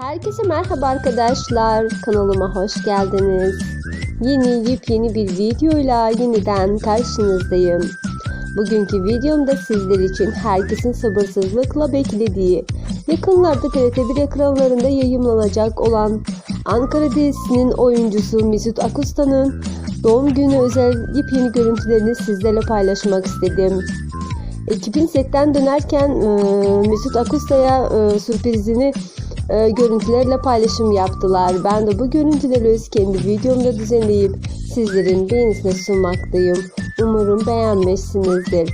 Herkese merhaba arkadaşlar. Kanalıma hoş geldiniz. Yeni yepyeni bir videoyla yeniden karşınızdayım. Bugünkü videomda sizler için herkesin sabırsızlıkla beklediği, yakınlarda TRT1 ekranlarında yayınlanacak olan Ankara dizisinin oyuncusu Mesut Akusta'nın doğum günü özel yepyeni görüntülerini sizlerle paylaşmak istedim. Ekibin setten dönerken Mesut Akusta'ya sürprizini e, görüntülerle paylaşım yaptılar. Ben de bu görüntüleri öz kendi videomda düzenleyip sizlerin beğenisine sunmaktayım. Umarım beğenmişsinizdir.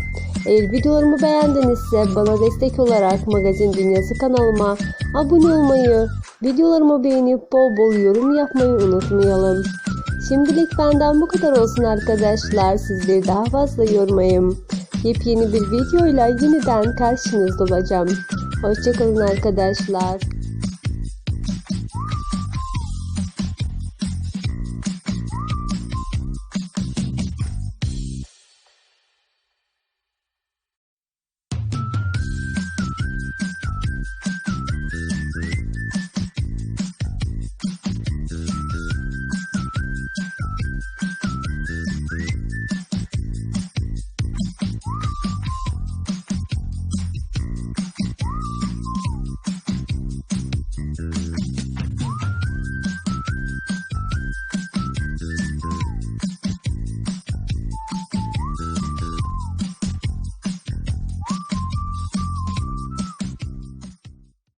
Eğer videolarımı beğendinizse bana destek olarak Magazin Dünyası kanalıma abone olmayı, videolarımı beğenip bol bol yorum yapmayı unutmayalım. Şimdilik benden bu kadar olsun arkadaşlar. Sizleri daha fazla yormayayım. Yepyeni bir videoyla yeniden karşınızda olacağım. Hoşçakalın arkadaşlar.